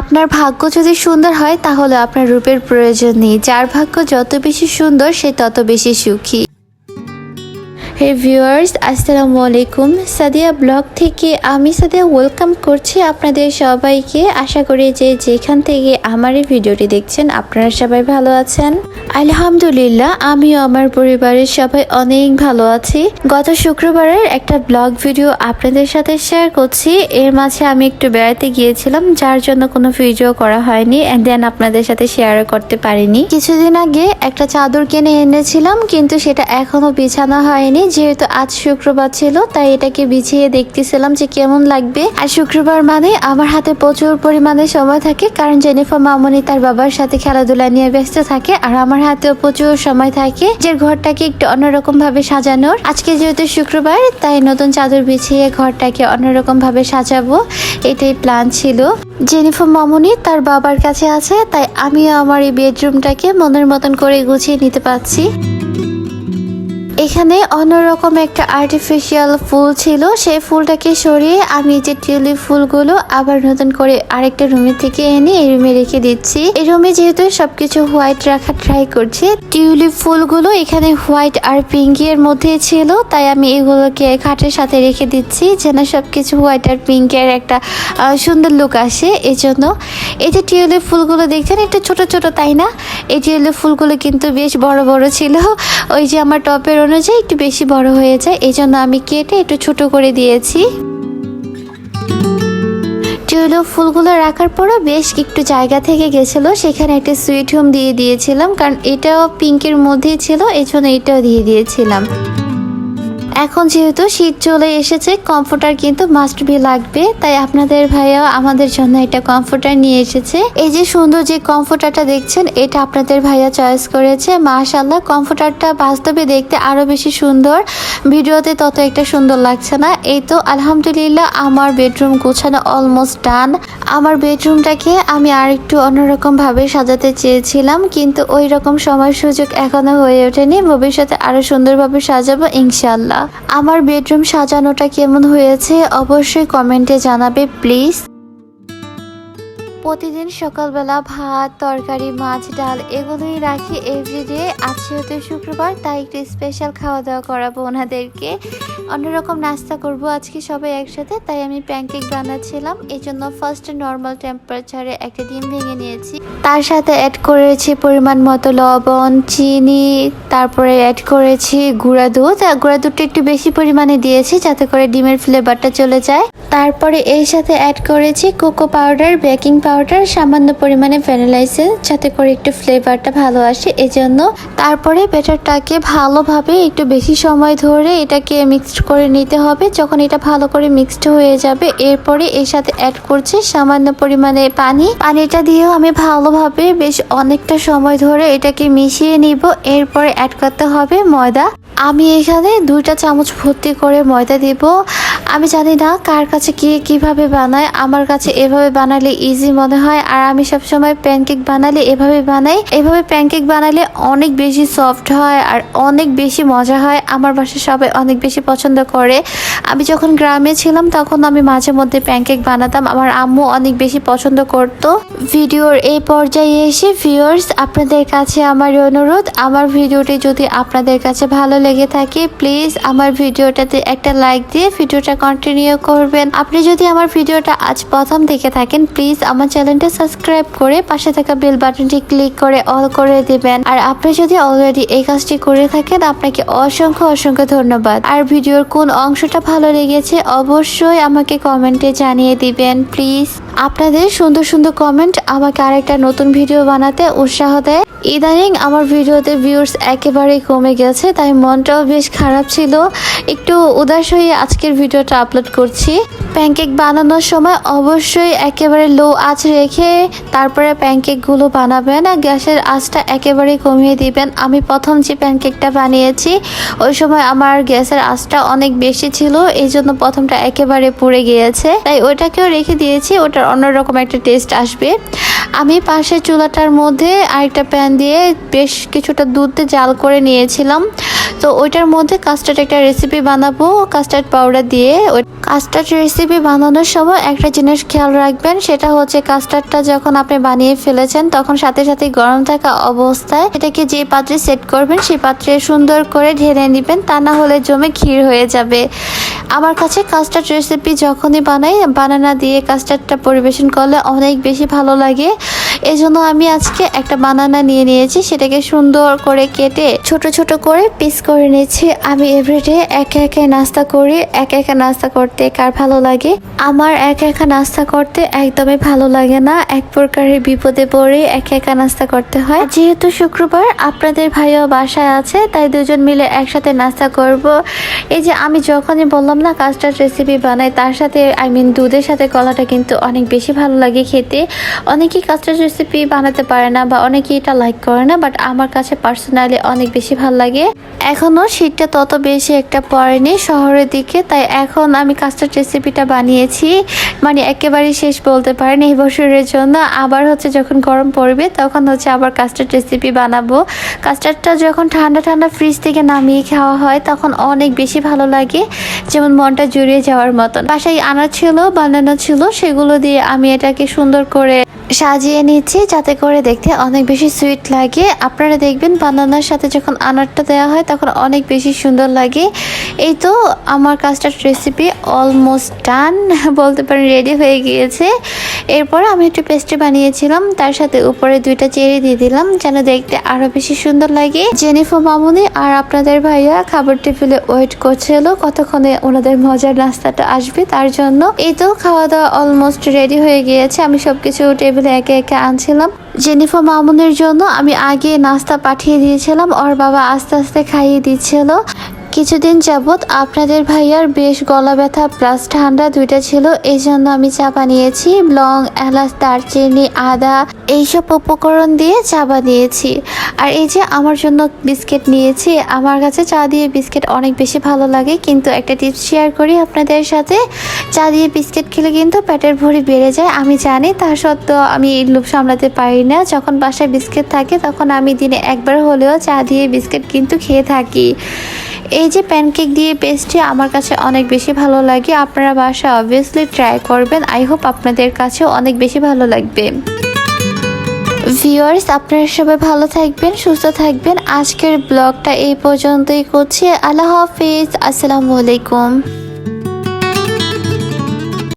আপনার ভাগ্য যদি সুন্দর হয়, তাহলে আপনার রূপের প্রয়োজন নেই। যার ভাগ্য যত বেশি সুন্দর, সে তত বেশি সুখী। হে ভিউয়ার্স আসসালামু আলাইকুম সাদিয়া ব্লগ থেকে আমি সাদিয়া ওয়েলকাম করছি আপনাদের সবাইকে। আশা করি যে যেখান থেকে আমার এই ভিডিওটি দেখছেন, আপনারা সবাই ভালো আছেন। আলহামদুলিল্লাহ, আমিও আমার পরিবারের সবাই অনেক ভালো আছি। গত শুক্রবারের একটা ব্লগ ভিডিও আপনাদের সাথে শেয়ার করছি। এর মাঝে আমি একটু বেড়াতে গিয়েছিলাম, যার জন্য কোনো ভিডিও করা হয়নি অ্যান্ড দেন আপনাদের সাথে শেয়ার করতে পারিনি। কিছুদিন আগে একটা চাদর কিনে এনেছিলাম, কিন্তু সেটা এখনও বিছানো হয়নি যেহেতু আজ শুক্রবার ছিল, তাই এটাকে বিছিয়ে দেখতেছিলাম যে কেমন লাগবে। আর শুক্রবার মানে আমার হাতে প্রচুর পরিমাণে সময় থাকে, কারণ জেনিফার মামনি তার বাবার সাথে খেলাধুলা নিয়ে ব্যস্ত থাকে, আর আমার হাতেও প্রচুর সময় থাকে যে ঘরটাকে একটু অন্যরকম ভাবে সাজানোর। আজকে যেহেতু শুক্রবার, তাই নতুন চাদর বিছিয়ে ঘরটাকে অন্যরকম ভাবে সাজাবো, এটাই প্ল্যান ছিল। জেনিফার মামনি তার বাবার কাছে আছে, তাই আমিও আমার এই বেডরুমটাকে মনের মতন করে গুছিয়ে নিতে পারছি। এখানে অন্যরকম একটা আর্টিফিশিয়াল ফুল ছিল। সেই ফুলটাকে সরিয়ে আমি যে টিউলিপ ফুলগুলো আবার নতুন করে আরেকটা রুমে থেকে এনে এই রুমে রেখে দিচ্ছি। এই রুমে যেহেতু সবকিছু হোয়াইট রাখা ট্রাই করছি, টিউলিপ ফুলগুলো এখানে হোয়াইট আর পিঙ্কি পিঙ্কের মধ্যে ছিল, তাই আমি এগুলোকে খাটের সাথে রেখে দিচ্ছি যেন সবকিছু হোয়াইট আর পিঙ্কের একটা সুন্দর লুক আসে। এই জন্য এই যে টিউলিপ ফুলগুলো দেখছেন, একটু ছোট ছোট তাই না? এই টিউলিপ ফুলগুলো কিন্তু বেশ বড় বড় ছিল। ওই যে আমার টপের অনুযায়ী একটু বেশি বড় হয়ে যায়, এই জন্য আমি কেটে একটু ছোট করে দিয়েছি। টিউলিপ ফুলগুলো রাখার পরও বেশ একটু জায়গা থেকে গেছিল, সেখানে একটা সুইট হোম দিয়ে দিয়েছিলাম, কারণ এটাও পিঙ্কের মধ্যেই ছিল এই জন্য এটাও দিয়ে দিয়েছিলাম। এখন যেহেতু শীত চলে এসেছে কমফোর্টার কিন্তু মাস্ট বি লাগবে। তাই আপনাদের ভাইয়া আমাদের জন্য এটা কমফোর্টার নিয়ে এসেছে। এই যে সুন্দর যে কমফোর্টারটা দেখছেন, এটা আপনাদের ভাইয়া চয়েস করেছে। মাশাল্লাহ কমফোর্টারটা বাস্তবে দেখতে আরও বেশি সুন্দর। ভিডিওতে তত একটা সুন্দর লাগছে না। এই তো আলহামদুলিল্লাহ আমার বেডরুম গোছানো অলমোস্ট ডান আমার বেডরুমটাকে আমি আর একটু অন্যরকম ভাবে সাজাতে চেয়েছিলাম, কিন্তু ওই রকম সময় সুযোগ এখনও হয়ে ওঠেনি। ভবিষ্যতে আরও সুন্দরভাবে সাজাবো ইনশাল্লাহ আমার বেডরুম সাজানোটা কেমন হয়েছে অবশ্যই কমেন্টে জানাবে, প্লিজ। প্রতিদিন সকালবেলা ভাত, তরকারি, মাছ, ডাল এগুলোই রাখি এভরিডে আজকে যেহেতু শুক্রবার, তাই একটু স্পেশাল খাওয়া দাওয়া করাবো ওনাদেরকে। অন্যরকম নাস্তা করব আজকে সবাই একসাথে, তাই আমি প্যানকেক বানাচ্ছিলাম। এই জন্য ফার্স্ট নর্মাল টেম্পারেচারে একটা ডিম ভেঙে নিয়েছি। তার সাথে অ্যাড করেছি পরিমাণ মতো লবণ, চিনি, তারপরে অ্যাড করেছি গুঁড়া দুধ। আর গুঁড়া দুধটা একটু বেশি পরিমাণে দিয়েছি যাতে করে ডিমের ফ্লেভারটা চলে যায়। তারপরে এর সাথে অ্যাড করেছি কোকো পাউডার বেকিং পাউডার সামান্য পরিমাণে ভ্যানিলাইসেন্স যাতে করে একটু ফ্লেভারটা ভালো আসে। এজন্য তারপরে ব্যাটারটাকে ভালোভাবে একটু বেশি সময় ধরে এটাকে মিক্সড করে নিতে হবে। যখন এটা ভালো করে মিক্সড হয়ে যাবে, এরপরে এর সাথে অ্যাড করছি সামান্য পরিমাণে পানি। পানিটা দিয়েও আমি ভালোভাবে বেশ অনেকটা সময় ধরে এটাকে মিশিয়ে নিব। এরপরে অ্যাড করতে হবে ময়দা। আমি এখানে দুইটা চামচ ভর্তি করে ময়দা দিব। আমি জানি না কার কাছে কি, কীভাবে বানায়। আমার কাছে এভাবে বানালে ইজি মনে হয়। আর আমি সব সময় প্যানকেক বানালে এভাবে বানাই। এভাবে প্যানকেক বানালে অনেক বেশি সফট হয় আর অনেক বেশি মজা হয়। আমার বাসায় সবাই অনেক বেশি পছন্দ করে। আমি যখন গ্রামে ছিলাম তখন আমি মাঝে মধ্যে প্যানকেক বানাতাম। আমার আম্মু অনেক বেশি পছন্দ করত। ভিডিওর এই পর্যায়ে এসে ভিউয়ার্স আপনাদের কাছে আমার অনুরোধ, আমার ভিডিওটি যদি আপনাদের কাছে ভালো লেগে থাকে প্লিজ আমার ভিডিওটাতে একটা লাইক দিয়ে ভিডিওটা কন্টিনিউ করবেন। আপনি যদি আমার ভিডিওটা আজ প্রথম দেখে থাকেন প্লিজ আমার চ্যানেলটা সাবস্ক্রাইব করে পাশে থাকা বেল বাটনটি ক্লিক করে অল করে দিবেন। আর আপনি যদি অলরেডি এই কাজটি করে থাকেন, আপনাকে অসংখ্য অসংখ্য ধন্যবাদ। আর ভিডিওর কোন অংশটা ভালো লেগেছে, অবশ্যই আমাকে কমেন্টে জানিয়ে দিবেন প্লিজ আপনাদের সুন্দর সুন্দর কমেন্ট আমাকে আরেকটা নতুন ভিডিও বানাতে উৎসাহ দেয়। ইদানিং আমার ভিডিওতে ভিউর্স একেবারেই কমে গেছে, তাই মনটাও বেশ খারাপ ছিল। একটু উদাস হয়ে আজকের ভিডিওটা আপলোড করছি। প্যানকেক বানানোর সময় অবশ্যই একেবারে লো আঁচ রেখে তারপরে প্যানকেকগুলো বানাবেন আর গ্যাসের আঁচটা একেবারেই কমিয়ে দিবেন। আমি প্রথম যে প্যানকেকটা বানিয়েছি, ওই সময় আমার গ্যাসের আঁচটা অনেক বেশি ছিল এই জন্য প্রথমটা একেবারে পুড়ে গিয়েছে। তাই ওইটাকেও রেখে দিয়েছি ওটার অন্যরকম একটা টেস্ট আসবে। আমি পাশে চুলাটার মধ্যে আরেকটা প্যান দিয়ে বেশ কিছুটা দুধ জাল করে নিয়েছিলাম। তো ওইটার মধ্যে কাস্টার্ড একটা রেসিপি বানাবো। কাস্টার্ড পাউডার দিয়ে ওই কাস্টার্ড রেসিপি বানানোর সময় একটা জিনিস খেয়াল রাখবেন, সেটা হচ্ছে কাস্টার্ডটা যখন আপনি বানিয়ে ফেলেছেন, তখন সাথে সাথে গরম থাকা অবস্থায় এটাকে যে পাত্রে সেট করবেন সেই পাত্রে সুন্দর করে ঢেলে নেবেন, তা না হলে জমে ক্ষীর হয়ে যাবে। আমার কাছে কাস্টার্ড রেসিপি যখনই বানাই বানানা দিয়ে কাস্টার্ডটা পরিবেশন করলে অনেক বেশি ভালো লাগে। এই জন্য আমি আজকে একটা বানানা নিয়ে নিয়েছি, সেটাকে সুন্দর করে কেটে ছোট ছোট করে পিস করে নিয়েছি আমি এভরিডে একে একে নাস্তা করি, একা একা নাস্তা করতে কার ভালো লাগে? আমার একা একা নাস্তা করতে একদমই ভালো লাগে না। এক প্রকারের বিপদে পড়ে একা একা নাস্তা করতে হয়। যেহেতু শুক্রবার আপনাদের ভাইও বাসায় আছে, তাই দুজন মিলে একসাথে নাস্তা করব। এই যে আমি যখনই বললাম না কাস্টার্ড রেসিপি বানাই, তার সাথে আই মিন দুধের সাথে কলাটা কিন্তু অনেক বেশি ভালো লাগে খেতে। অনেকেই কাস্টার্ড রেসিপি বানাতে পারে না বা অনেকেই এটা লাইক করে না বাট আমার কাছে পার্সোনালি অনেক বেশি ভালো লাগে। এখনও শীতটা তত বেশি একটা পড়েনি শহরের দিকে, তাই এখন আমি কাস্টার্ড রেসিপিটা বানিয়েছি। মানে একেবারে শেষ বলতে পারেন, এই বছরের জন্য। আবার হচ্ছে যখন গরম পড়বে, তখন হচ্ছে আবার কাস্টার্ড রেসিপি বানাবো। কাস্টার্ডটা যখন ঠান্ডা ঠান্ডা ফ্রিজ থেকে নামিয়ে খাওয়া হয়, তখন অনেক বেশি ভালো লাগে। যেমন মনটা জুড়িয়ে যাওয়ার মতন। বাসায় আনা ছিল, বানানো ছিল, সেগুলো দিয়ে আমি এটাকে সুন্দর করে সাজিয়ে নিচ্ছি যাতে করে দেখতে অনেক বেশি সুইট লাগে। আপনারা দেখবেন বানানার সাথে যখন আনারটা দেওয়া হয় তখন অনেক বেশি সুন্দর লাগে। এই তো আমার কাজটার রেসিপি অলমোস্ট ডান বলতে পারেন রেডি হয়ে গিয়েছে। এরপর আমি একটু পেস্ট্রি বানিয়েছিলাম, তার সাথে উপরে দুইটা চেরি দিয়ে দিলাম, যেন দেখতে আরও বেশি সুন্দর লাগে। জেনিফো মামুনি আর আপনাদের ভাইয়া খাবার টেবিলে ওয়েট করছিল, কতক্ষণে ওনাদের মজার নাস্তাটা আসবে তার জন্য। এই তো খাওয়া দাওয়া অলমোস্ট রেডি হয়ে গিয়েছে, আমি সবকিছু টেবিলে একে একে আনছিলাম। জেনিফা মামুনের জন্য আমি আগে নাস্তা পাঠিয়ে দিয়েছিলাম, ওর বাবা আস্তে আস্তে খাইয়ে দিচ্ছিল। কিছুদিন যাবৎ আপনাদের ভাইয়ার বেশ গলা ব্যথা প্লাস ঠান্ডা দুইটা ছিল এই জন্য আমি চা বানিয়েছি, লং, এলাচ, দারচিনি, আদা, এইসব উপকরণ দিয়ে চা বানিয়েছি। আর এই যে আমার জন্য বিস্কিট নিয়েছি, আমার কাছে চা দিয়ে বিস্কিট অনেক বেশি ভালো লাগে, কিন্তু একটা টিপস শেয়ার করি আপনাদের সাথে। চা দিয়ে বিস্কিট খেলে কিন্তু পেটের ভরি বেড়ে যায়, আমি জানি, তা সত্ত্বেও আমি এই লোভ সামলাতে পারি না। যখন বাসায় বিস্কিট থাকে, তখন আমি দিনে একবার হলেও চা দিয়ে বিস্কিট কিন্তু খেয়ে থাকি। এই যে প্যানকেক দিয়ে পেস্টটি আমার কাছে অনেক বেশি ভালো লাগে, আপনারা বাসা অবভিয়াসলি ট্রাই করবেন আই হোপ আপনাদের কাছেও অনেক বেশি ভালো লাগবে। ভিউয়ার্স আপনারা সবাই ভালো থাকবেন, সুস্থ থাকবেন, আজকের ব্লগটা এই পর্যন্তই করছি, আল্লাহ হাফিজ, আসসালামু আলাইকুম।